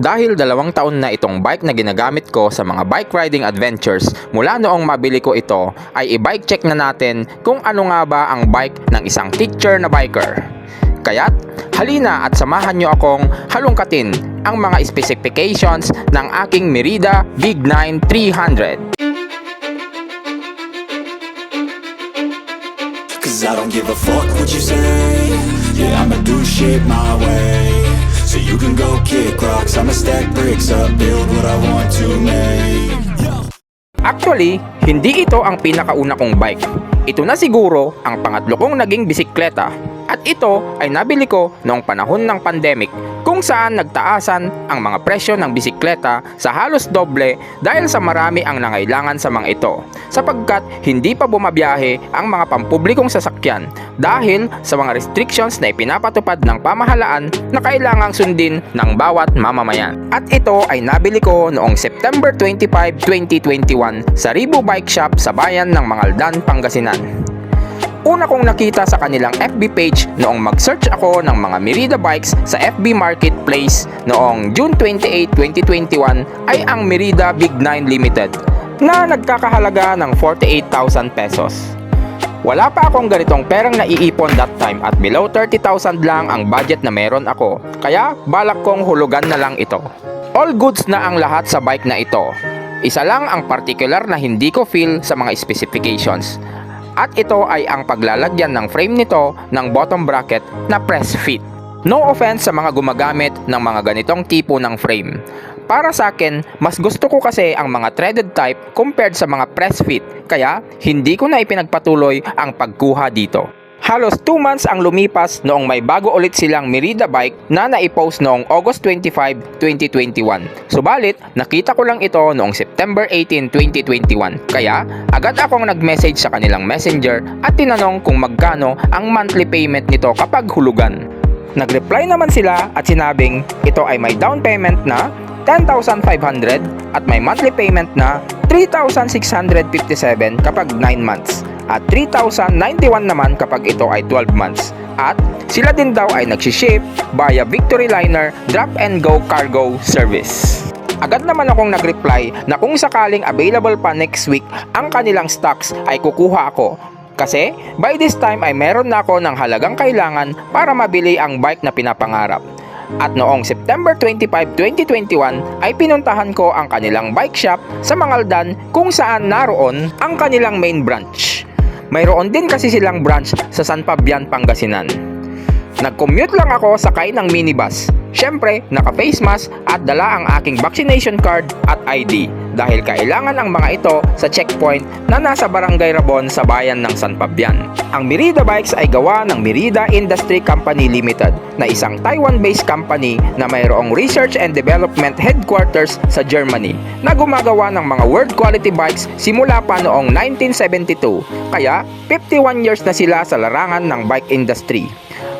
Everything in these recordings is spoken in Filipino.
Dahil dalawang taon na itong bike na ginagamit ko sa mga bike riding adventures mula noong mabili ko ito ay i-bike check na natin kung ano nga ba ang bike ng isang teacher na biker. Kaya't halina at samahan nyo akong halongkatin ang mga specifications ng aking Merida Big 9 300. Cause I don't give a fuck what you say Yeah, I'ma do shit my way So you can go kick rocks I'ma stack bricks up Build what I want to make Actually, hindi ito ang pinakauna kong bike. Ito na siguro ang pangatlo kong naging bisikleta. At ito ay nabili ko noong panahon ng pandemic kung saan nagtaasan ang mga presyo ng bisikleta sa halos doble dahil sa marami ang nangailangan sa mga ito sapagkat hindi pa bumabiyahe ang mga pampublikong sasakyan dahil sa mga restrictions na ipinapatupad ng pamahalaan na kailangang sundin ng bawat mamamayan. At ito ay nabili ko noong September 25, 2021 sa Ribu Bike Shop sa bayan ng Mangaldan, Pangasinan. Una kong nakita sa kanilang FB page noong mag-search ako ng mga Merida bikes sa FB Marketplace noong June 28, 2021 ay ang Merida Big 9 Limited na nagkakahalaga ng 48,000 pesos. Wala pa akong ganitong perang naiipon that time at below 30,000 lang ang budget na meron ako. Kaya balak kong hulugan na lang ito. All goods na ang lahat sa bike na ito. Isa lang ang particular na hindi ko feel sa mga specifications. At ito ay ang paglalagyan ng frame nito ng bottom bracket na press fit. No offense sa mga gumagamit ng mga ganitong tipo ng frame. Para sa akin, mas gusto ko kasi ang mga threaded type compared sa mga press fit, kaya hindi ko na ipinagpatuloy ang pagkuha dito. Halos 2 months ang lumipas noong may bago ulit silang Merida bike na naipost noong August 25, 2021. Subalit, nakita ko lang ito noong September 18, 2021. Kaya, agad akong nag-message sa kanilang messenger at tinanong kung magkano ang monthly payment nito kapag hulugan. Nag-reply naman sila at sinabing ito ay may down payment na 10,500 at may monthly payment na 3,657 kapag 9 months at 3,091 naman kapag ito ay 12 months. At sila din daw ay nagsiship via Victory Liner Drop and Go Cargo Service. Agad naman akong nag-reply na kung sakaling available pa next week ang kanilang stocks ay kukuha ako kasi by this time ay meron na ako ng halagang kailangan para mabili ang bike na pinapangarap. At noong September 25, 2021 ay pinuntahan ko ang kanilang bike shop sa Mangaldan kung saan naroon ang kanilang main branch. Mayroon din kasi silang branch sa San Fabian, Pangasinan. Nag-commute lang ako sakay ng minibus. Siyempre, naka-face mask at dala ang aking vaccination card at ID dahil kailangan ang mga ito sa checkpoint na nasa Barangay Rabon sa bayan ng San Fabian. Ang Merida Bikes ay gawa ng Merida Industry Company Limited na isang Taiwan-based company na mayroong research and development headquarters sa Germany na gumagawa ng mga world quality bikes simula pa noong 1972 kaya 51 years na sila sa larangan ng bike industry.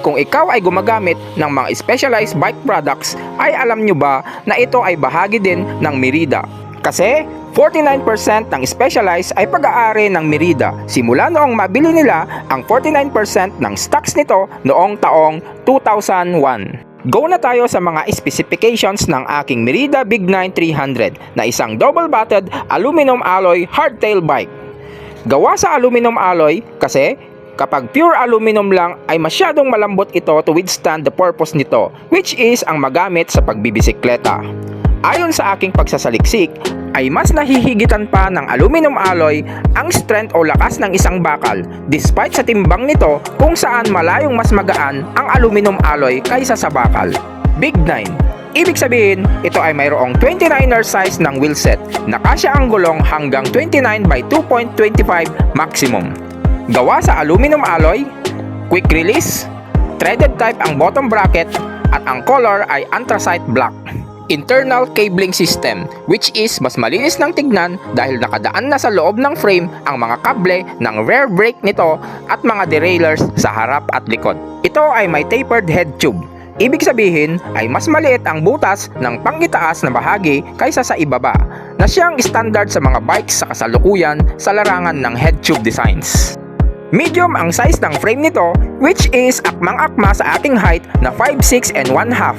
Kung ikaw ay gumagamit ng mga specialized bike products, ay alam nyo ba na ito ay bahagi din ng Merida? Kasi 49% ng specialized ay pag-aari ng Merida simula noong mabili nila ang 49% ng stocks nito noong taong 2001. Go na tayo sa mga specifications ng aking Merida Big 9 300 na isang double-batted aluminum alloy hardtail bike. Gawa sa aluminum alloy kasi Kapag pure aluminum lang ay masyadong malambot ito to withstand the purpose nito which is ang magamit sa pagbibisikleta. Ayon sa aking pagsasaliksik ay mas nahihigitan pa ng aluminum alloy ang strength o lakas ng isang bakal despite sa timbang nito kung saan malayong mas magaan ang aluminum alloy kaysa sa bakal. Big 9 Ibig sabihin, ito ay mayroong 29er size ng wheelset na kasya ang gulong hanggang 29 by 2.25 maximum. Gawa sa aluminum alloy, quick release, threaded type ang bottom bracket at ang color ay anthracite black. Internal cabling system which is mas malinis ng tignan dahil nakadaan na sa loob ng frame ang mga kable ng rear brake nito at mga derailleurs sa harap at likod. Ito ay may tapered head tube. Ibig sabihin ay mas maliit ang butas ng pangitaas na bahagi kaysa sa ibaba na siyang standard sa mga bikes sa kasalukuyan sa larangan ng head tube designs. Medium ang size ng frame nito which is akmang-akma sa aking height na 5'6 and 1 half.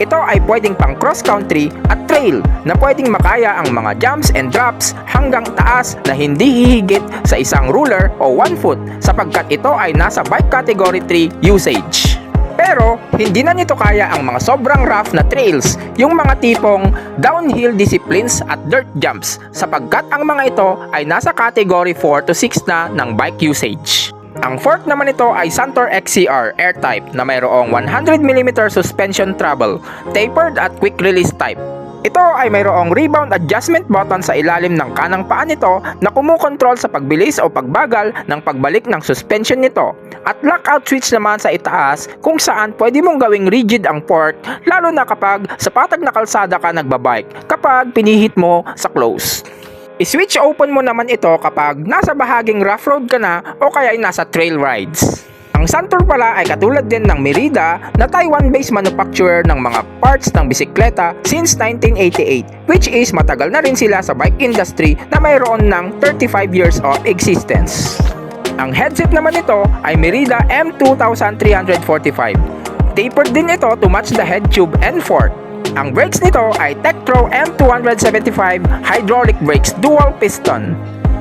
Ito ay pwedeng pang cross country at trail na pwedeng makaya ang mga jumps and drops hanggang taas na hindi hihigit sa isang ruler o 1 foot sapagkat ito ay nasa bike category 3 usage. Pero hindi na nito kaya ang mga sobrang rough na trails, yung mga tipong downhill disciplines at dirt jumps sapagkat ang mga ito ay nasa category 4 to 6 na ng bike usage. Ang fourth naman ito ay Santor XCR Air Type na mayroong 100mm suspension travel, tapered at quick release type. Ito ay mayroong rebound adjustment button sa ilalim ng kanang paa nito na kumukontrol sa pagbilis o pagbagal ng pagbalik ng suspension nito at lockout switch naman sa itaas kung saan pwede mong gawing rigid ang port lalo na kapag sa patag na kalsada ka nagbabike kapag pinihit mo sa close. I-switch open mo naman ito kapag nasa bahaging rough road ka na o kaya ay nasa trail rides. Ang Santor pala ay katulad din ng Merida na Taiwan-based manufacturer ng mga parts ng bisikleta since 1988 which is matagal na rin sila sa bike industry na mayroon ng 35 years of existence. Ang headset naman nito ay Merida M2345. Tapered din ito to match the head tube and fork. Ang brakes nito ay Tektro M275 hydraulic brakes dual piston.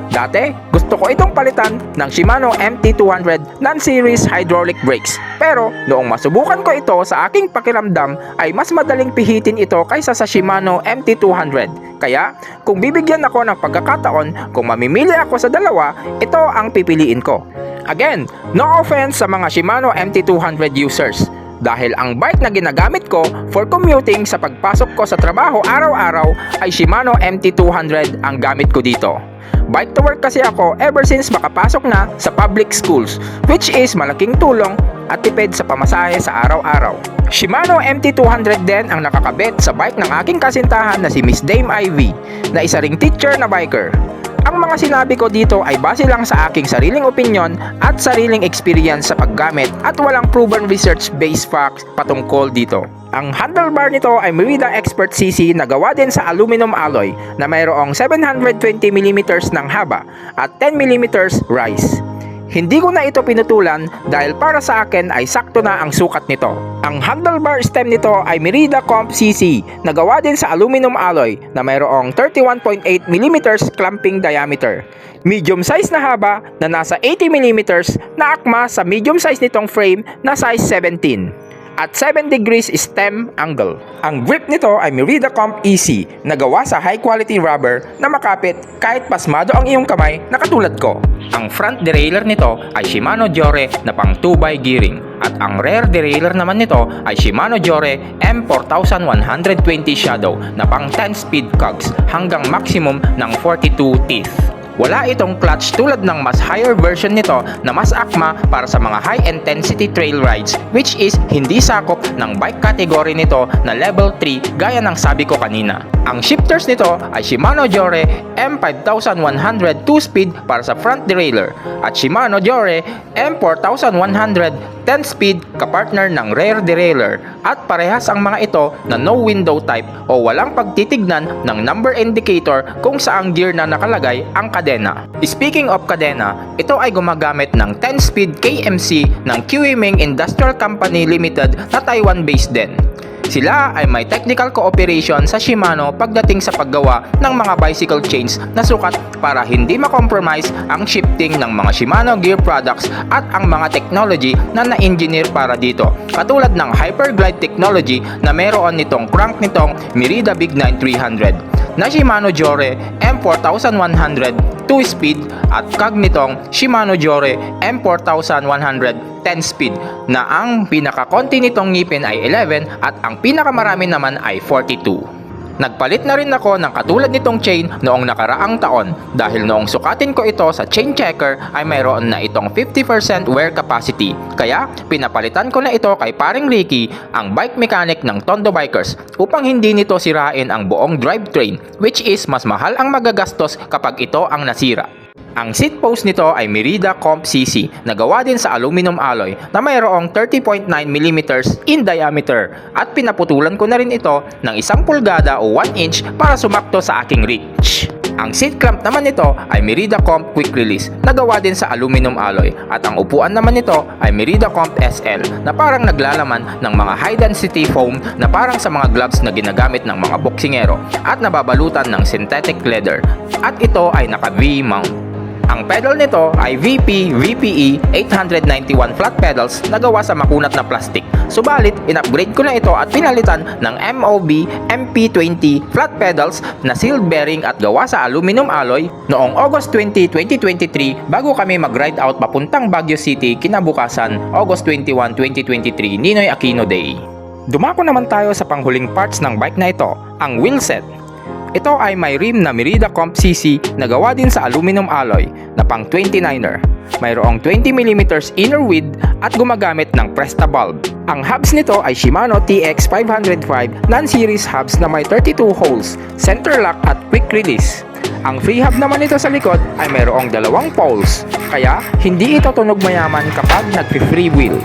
Dati, gusto ko itong palitan ng Shimano MT200 non-series hydraulic brakes. Pero noong masubukan ko ito sa aking pakiramdam ay mas madaling pihitin ito kaysa sa Shimano MT200. Kaya kung bibigyan ako ng pagkakataon kung mamimili ako sa dalawa, ito ang pipiliin ko. Again, no offense sa mga Shimano MT200 users. Dahil ang bike na ginagamit ko for commuting sa pagpasok ko sa trabaho araw-araw ay Shimano MT200 ang gamit ko dito. Bike to work kasi ako ever since makapasok na sa public schools which is malaking tulong at tipid sa pamasahe sa araw-araw. Shimano MT200 din ang nakakabit sa bike ng aking kasintahan na si Miss Dame Ivy na isa ring teacher na biker. Ang mga sinabi ko dito ay base lang sa aking sariling opinion at sariling experience sa paggamit at walang proven research-based facts patungkol dito. Ang handlebar nito ay Merida Expert CC na gawa din sa aluminum alloy na mayroong 720mm ng haba at 10mm rise. Hindi ko na ito pinutulan dahil para sa akin ay sakto na ang sukat nito. Ang handlebar stem nito ay Merida Comp CC na gawa din sa aluminum alloy na mayroong 31.8mm clamping diameter. Medium size na haba na nasa 80mm na akma sa medium size nitong frame na size 17 at 7 degrees stem angle. Ang grip nito ay Merida Comp EC na gawa sa high quality rubber na makapit kahit pasmado ang iyong kamay na katulad ko. Ang front derailleur nito ay Shimano Jore na pang 2x gearing at ang rear derailleur naman nito ay Shimano Jore M4120 Shadow na pang 10 speed cogs hanggang maximum ng 42 teeth. Wala itong clutch tulad ng mas higher version nito na mas akma para sa mga high intensity trail rides which is hindi sakop ng bike category nito na level 3 gaya ng sabi ko kanina. Ang shifters nito ay Shimano Jore M5100 2-speed para sa front derailleur at Shimano Jore M4100 10-speed kapartner ng rear derailleur at parehas ang mga ito na no window type o walang pagtitignan ng number indicator kung saang gear na nakalagay ang kadena. Speaking of kadena, ito ay gumagamit ng 10-speed KMC ng Kiwiming Industrial Company Limited na Taiwan-based din. Sila ay may technical cooperation sa Shimano pagdating sa paggawa ng mga bicycle chains na sukat para hindi makompromise ang shifting ng mga Shimano gear products at ang mga technology na na-engineer para dito. Katulad ng Hyperglide technology na meron nitong crank nitong Merida Big 9 300 na Shimano Jore M4100 2-speed at kag nitong Shimano Jore M4100 10-speed na ang pinakakonti nitong ngipin ay 11 at ang pinakamarami naman ay 42. Nagpalit na rin ako ng katulad nitong chain noong nakaraang taon dahil noong sukatin ko ito sa chain checker ay mayroon na itong 50% wear capacity. Kaya pinapalitan ko na ito kay paring Ricky, ang bike mechanic ng Tondo Bikers upang hindi nito sirain ang buong drivetrain which is mas mahal ang magagastos kapag ito ang nasira. Ang seat post nito ay Merida Comp CC na gawa din sa aluminum alloy na mayroong 30.9mm in diameter at pinaputulan ko na rin ito ng isang pulgada o 1 inch para sumakto sa aking reach. Ang seat clamp naman nito ay Merida Comp Quick Release na gawa din sa aluminum alloy at ang upuan naman nito ay Merida Comp SL na parang naglalaman ng mga high density foam na parang sa mga gloves na ginagamit ng mga boksingero at nababalutan ng synthetic leather at ito ay naka V mount. Ang pedal nito ay VP VPE 891 flat pedals na gawa sa makunat na plastic. Subalit, in-upgrade ko na ito at pinalitan ng MOB MP20 flat pedals na sealed bearing at gawa sa aluminum alloy noong August 20, 2023 bago kami mag-ride out papuntang Baguio City kinabukasan August 21, 2023 Ninoy Aquino Day. Dumako naman tayo sa panghuling parts ng bike na ito, ang wheelset. Ito ay may rim na Merida Comp CC na gawa din sa aluminum alloy na pang 29er. Mayroong 20mm inner width at gumagamit ng Presta bulb. Ang hubs nito ay Shimano TX505 non-series hubs na may 32 holes, center lock at quick release. Ang free hub naman nito sa likod ay mayroong dalawang poles, kaya hindi ito tunog mayaman kapag nag-free wheel.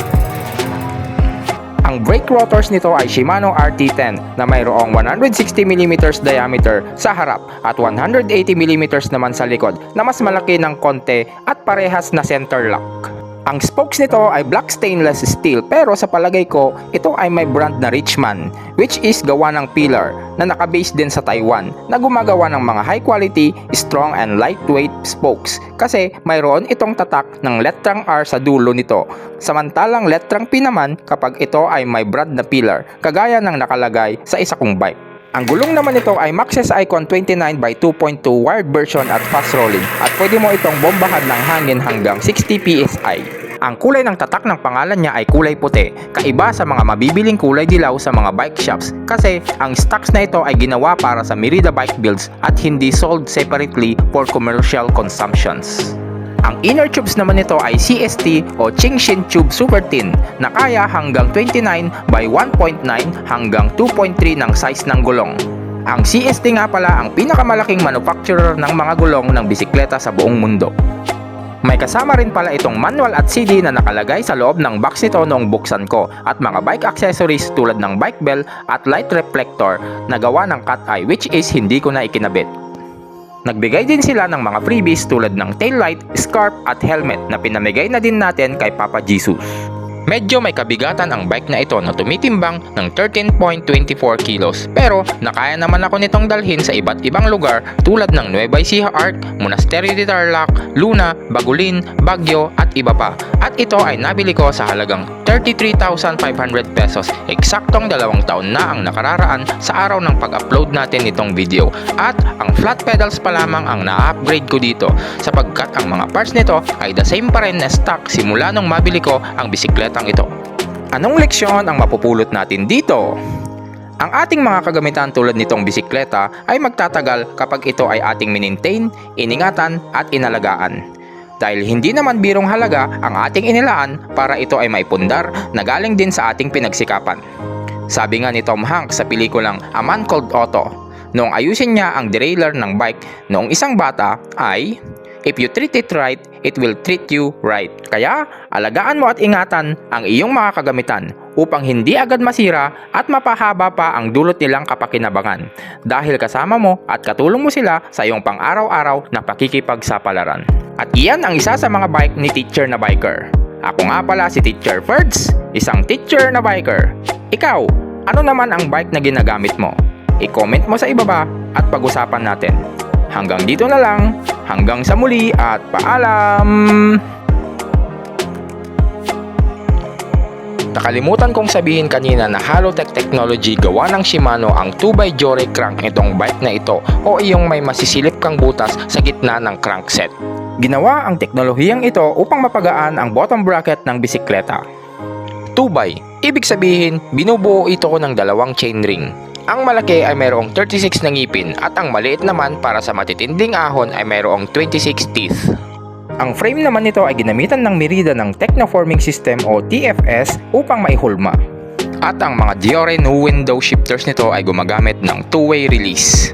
Ang brake rotors nito ay Shimano RT10 na mayroong 160mm diameter sa harap at 180mm naman sa likod na mas malaki ng konti at parehas na center lock. Ang spokes nito ay black stainless steel pero sa palagay ko ito ay may brand na Richman which is gawa ng pillar na nakabase din sa Taiwan na gumagawa ng mga high quality, strong and lightweight spokes kasi mayroon itong tatak ng letrang R sa dulo nito samantalang letrang P naman kapag ito ay may brand na pillar kagaya ng nakalagay sa isa kong bike. Ang gulong naman nito ay Maxxis Icon 29 by 2.2 wired version at fast rolling at pwede mo itong bombahan ng hangin hanggang 60 PSI. Ang kulay ng tatak ng pangalan niya ay kulay puti, kaiba sa mga mabibiling kulay dilaw sa mga bike shops kasi ang stocks na ito ay ginawa para sa Merida bike builds at hindi sold separately for commercial consumptions. Ang inner tubes naman nito ay CST o Chingshin Tube Super Thin na kaya hanggang 29 by 1.9 hanggang 2.3 ng size ng gulong. Ang CST nga pala ang pinakamalaking manufacturer ng mga gulong ng bisikleta sa buong mundo. May kasama rin pala itong manual at CD na nakalagay sa loob ng box nito noong buksan ko at mga bike accessories tulad ng bike bell at light reflector na gawa ng cat eye which is hindi ko na ikinabit. Nagbigay din sila ng mga freebies tulad ng taillight, scarf at helmet na pinamigay na din natin kay Papa Jesus. Medyo may kabigatan ang bike na ito na tumitimbang ng 13.24 kilos pero nakaya naman ako nitong dalhin sa iba't ibang lugar tulad ng Nueva Ecija Arc, Monasterio de Tarlac, Luna, Bagulin, Baguio at iba pa. At ito ay nabili ko sa halagang 33,500 pesos. Eksaktong dalawang taon na ang nakararaan sa araw ng pag-upload natin nitong video. At ang flat pedals pa lamang ang na-upgrade ko dito sapagkat ang mga parts nito ay the same pa rin na stock simula nung mabili ko ang bisikletang ito. Anong leksyon ang mapupulot natin dito? Ang ating mga kagamitan tulad nitong bisikleta ay magtatagal kapag ito ay ating minintain, iningatan at inalagaan. Dahil hindi naman birong halaga ang ating inilaan para ito ay maipundar na galing din sa ating pinagsikapan. Sabi nga ni Tom Hanks sa pelikulang A Man Called Otto, noong ayusin niya ang derailleur ng bike noong isang bata ay If you treat it right, it will treat you right. Kaya, alagaan mo at ingatan ang iyong mga kagamitan upang hindi agad masira at mapahaba pa ang dulot nilang kapakinabangan dahil kasama mo at katulong mo sila sa iyong pang-araw-araw na pakikipagsapalaran. At iyan ang isa sa mga bike ni teacher na biker. Ako nga pala si Teacher Ferds, isang teacher na biker. Ikaw, ano naman ang bike na ginagamit mo? I-comment mo sa ibaba at pag-usapan natin. Hanggang dito na lang, hanggang sa muli at paalam! Nakalimutan kong sabihin kanina na Halotech Technology gawa ng Shimano ang 2x Jore crank itong bike na ito o iyong may masisilip kang butas sa gitna ng crankset. Ginawa ang teknolohiyang ito upang mapagaan ang bottom bracket ng bisikleta. 2x, ibig sabihin binubuo ito ng dalawang chainring. Ang malaki ay mayroong 36 na ngipin at ang maliit naman para sa matitinding ahon ay mayroong 26 teeth. Ang frame naman nito ay ginamitan ng Merida ng Technoforming System o TFS upang maihulma. At ang mga Diore no window shifters nito ay gumagamit ng two-way release.